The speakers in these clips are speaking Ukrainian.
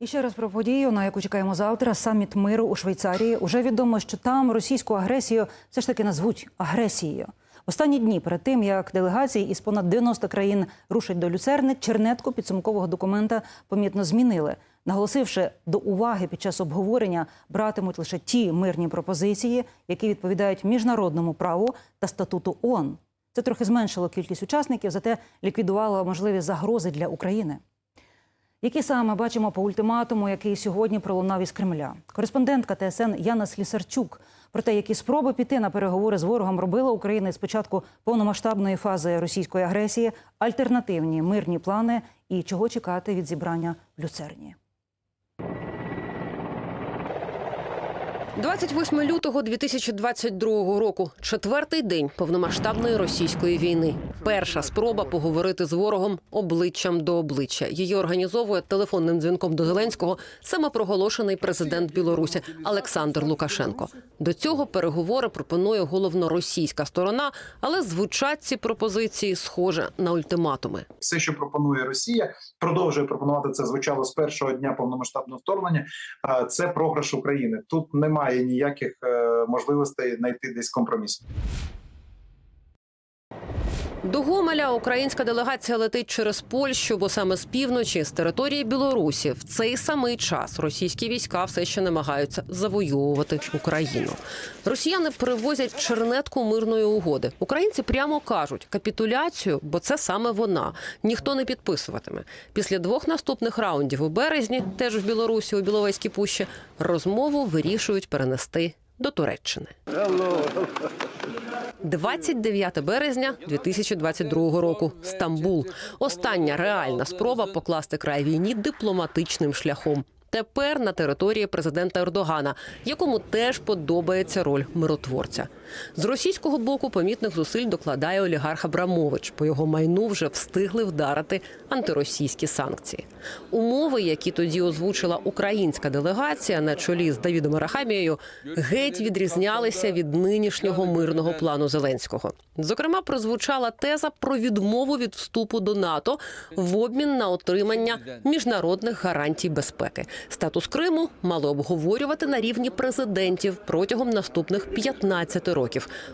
І ще раз про подію, на яку чекаємо завтра. Саміт миру у Швейцарії. Уже відомо, що там російську агресію все ж таки назвуть агресією. Останні дні перед тим, як делегації із понад 90 країн рушать до люцерни, чернетку підсумкового документа помітно змінили, наголосивши до уваги під час обговорення братимуть лише ті мирні пропозиції, які відповідають міжнародному праву та статуту ООН. Це трохи зменшило кількість учасників, зате ліквідувало можливі загрози для України. Які саме бачимо по ультиматуму, який сьогодні пролунав із Кремля? Кореспондентка ТСН Яна Слісарчук про те, які спроби піти на переговори з ворогом робила Україна з початку повномасштабної фази російської агресії, альтернативні мирні плани і чого чекати від зібрання в люцерні. 28 лютого 2022 року, четвертий день повномасштабної російської війни. Перша спроба поговорити з ворогом обличчям до обличчя. Її організовує телефонним дзвінком до Зеленського самопроголошений президент Білорусі Олександр Лукашенко. До цього переговори пропонує головно російська сторона, але звучать ці пропозиції схоже на ультиматуми. все, що пропонує Росія, продовжує пропонувати це. Звучало з першого дня повномасштабного вторгнення. Це програш України. Тут немає ніяких е, можливостей знайти десь компроміс. До Гомеля українська делегація летить через Польщу, бо саме з півночі, з території Білорусі, в цей самий час російські війська все ще намагаються завоювати Україну. Росіяни привозять чернетку мирної угоди. Українці прямо кажуть капітуляцію, бо це саме вона. Ніхто не підписуватиме. Після двох наступних раундів у березні, теж в Білорусі, у Біловезькій пущі, розмову вирішують перенести до Туреччини. 29 березня 2022 року. Стамбул. Остання реальна спроба покласти край війні дипломатичним шляхом. Тепер на території президента Ердогана, якому теж подобається роль миротворця. З російського боку помітних зусиль докладає олігарх Абрамович. По його майну вже встигли вдарити антиросійські санкції. Умови, які тоді озвучила українська делегація на чолі з Давідом Арахамією, геть відрізнялися від нинішнього мирного плану Зеленського. Зокрема, прозвучала теза про відмову від вступу до НАТО в обмін на отримання міжнародних гарантій безпеки. Статус Криму мали обговорювати на рівні президентів протягом наступних 15 років.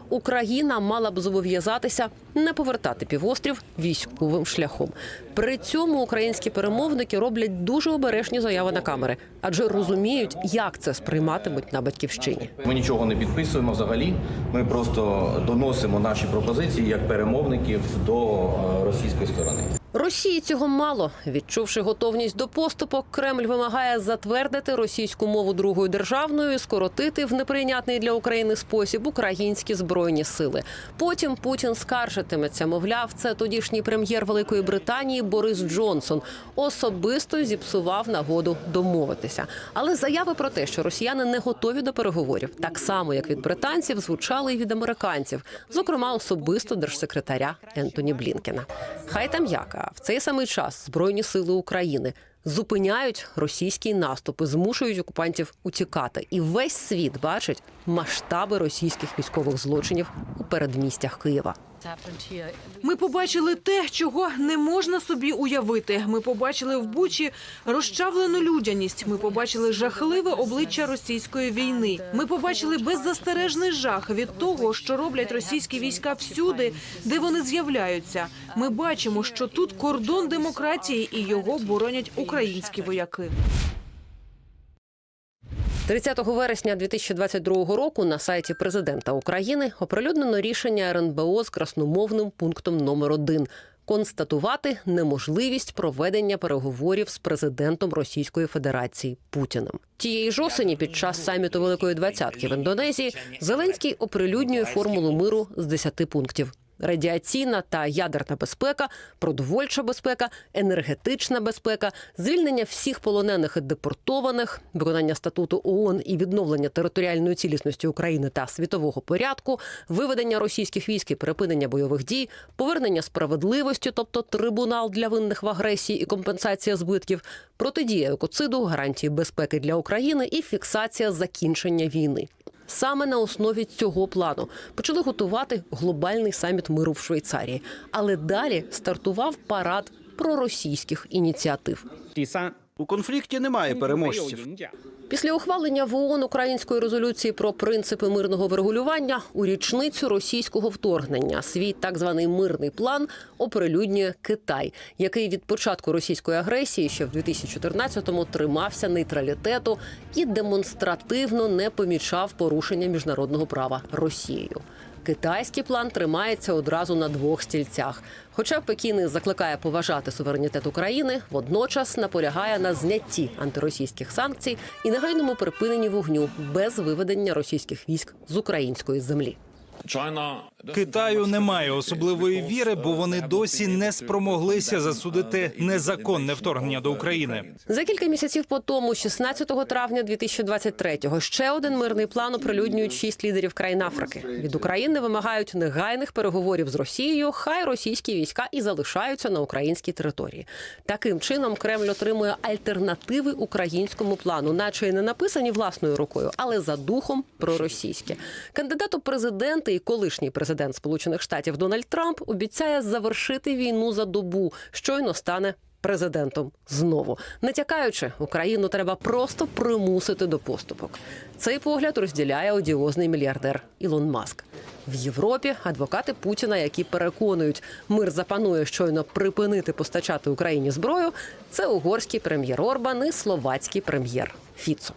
Україна мала б зобов'язатися не повертати півострів військовим шляхом. При цьому українські перемовники роблять дуже обережні заяви на камери, адже розуміють, як це сприйматимуть на батьківщині. Ми нічого не підписуємо взагалі. Ми просто доносимо наші пропозиції як перемовників до е, російської сторони. Росії цього мало. Відчувши готовність до поступок, Кремль вимагає затвердити російську мову другою державною і скоротити в неприйнятний для України спосіб українські збройні сили. Потім Путін скаржитиметься. Мовляв, це тодішній прем'єр Великої Британії Борис Джонсон особисто зіпсував нагоду домовитися. Але заяви про те, що росіяни не готові до переговорів, так само як від британців, звучали і від американців, зокрема особисто держсекретаря Ентоні Блінкена. Хай там яка в цей самий час збройні сили України зупиняють російський наступ і змушують окупантів утікати. І весь світ бачить масштаби російських військових злочинів у передмістях Києва. Ми побачили те, чого не можна собі уявити. Ми побачили в Бучі розчавлену людяність. Ми побачили жахливе обличчя російської війни. Ми побачили беззастережний жах від того, що роблять російські війська всюди, де вони з'являються. Ми бачимо, що тут кордон демократії і його боронять українські вояки. 30 вересня 2022 року на сайті президента України оприлюднено рішення РНБО з красномовним пунктом номер 1 констатувати неможливість проведення переговорів з президентом Російської Федерації Путіним. Тієї ж осені під час саміту Великої Двадцятки в Індонезії Зеленський оприлюднює формулу миру з 10 пунктів. Радіаційна та ядерна безпека, продовольча безпека, енергетична безпека, звільнення всіх полонених і депортованих, виконання статуту ООН і відновлення територіальної цілісності України та світового порядку, виведення російських військ і припинення бойових дій, повернення справедливості, тобто трибунал для винних в агресії і компенсація збитків, протидія екоциду, гарантії безпеки для України і фіксація закінчення війни. Саме на основі цього плану почали готувати глобальний саміт миру в Швейцарії. Але далі стартував парад проросійських ініціатив.，У конфлікті немає переможців. Після ухвалення в ООН української резолюції про принципи мирного врегулювання у річницю російського вторгнення свій так званий мирний план оприлюднює Китай, який від початку російської агресії ще в 2014-му тримався нейтралітету і демонстративно не помічав порушення міжнародного права Росією. Китайський план тримається одразу на двох стільцях. Хоча Пекін і закликає поважати суверенітет України, водночас наполягає на знятті антиросійських санкцій і негайному припиненні вогню без виведення російських військ з української землі. Китаю немає особливої віри, бо вони досі не спромоглися засудити незаконне вторгнення до України. За кілька місяців по тому, 16 травня 2023-го, ще один мирний план оприлюднюють шість лідерів країн Африки. Від України вимагають негайних переговорів з Росією. Хай російські війська і залишаються на українській території. Таким чином Кремль отримує альтернативи українському плану, наче й не написані власною рукою, але за духом проросійське. Кандидат у президенти і колишній президент Сполучених Штатів Дональд Трамп обіцяє завершити війну за добу, щойно стане. Президентом знову не тякаючи, Україну треба просто примусити до поступок. Цей погляд розділяє одіозний мільярдер Ілон Маск. В Європі адвокати Путіна, які переконують, мир запанує щойно припинити постачати Україні зброю. Це угорський прем'єр Орбан і словацький прем'єр Фіцо.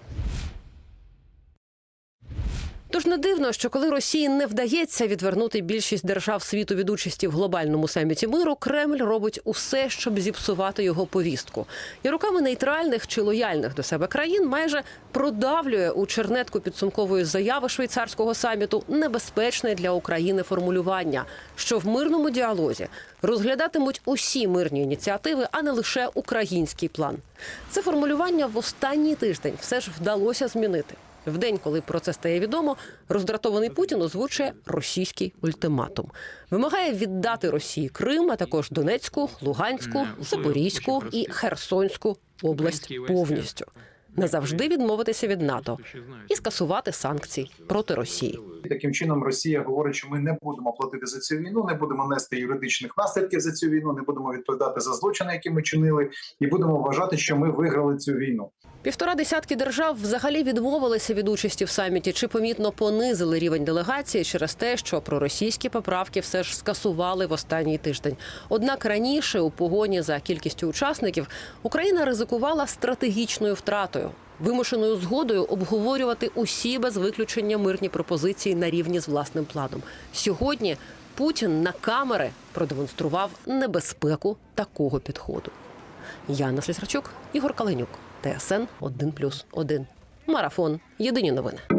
Тож не дивно, що коли Росії не вдається відвернути більшість держав світу від участі в глобальному саміті миру, Кремль робить усе, щоб зіпсувати його повістку. І руками нейтральних чи лояльних до себе країн майже продавлює у чернетку підсумкової заяви швейцарського саміту небезпечне для України формулювання, що в мирному діалозі розглядатимуть усі мирні ініціативи, а не лише український план. Це формулювання в останній тиждень все ж вдалося змінити. В день, коли про це стає відомо, роздратований Путін озвучує російський ультиматум. Вимагає віддати Росії Крим, а також Донецьку, Луганську, Запорізьку і Херсонську область повністю. Назавжди відмовитися від НАТО і скасувати санкції проти Росії. Таким чином Росія говорить, що ми не будемо платити за цю війну, не будемо нести юридичних наслідків за цю війну, не будемо відповідати за злочини, які ми чинили, і будемо вважати, що ми виграли цю війну. Півтора десятки держав взагалі відмовилися від участі в саміті чи помітно понизили рівень делегації через те, що проросійські поправки все ж скасували в останній тиждень. Однак раніше, у погоні за кількістю учасників, Україна ризикувала стратегічною втратою. Вимушеною згодою обговорювати усі без виключення мирні пропозиції на рівні з власним планом. Сьогодні Путін на камери продемонстрував небезпеку такого підходу. Яна Слісарчук, Ігор Каленюк, ТСН 1+,1. Марафон. Єдині новини.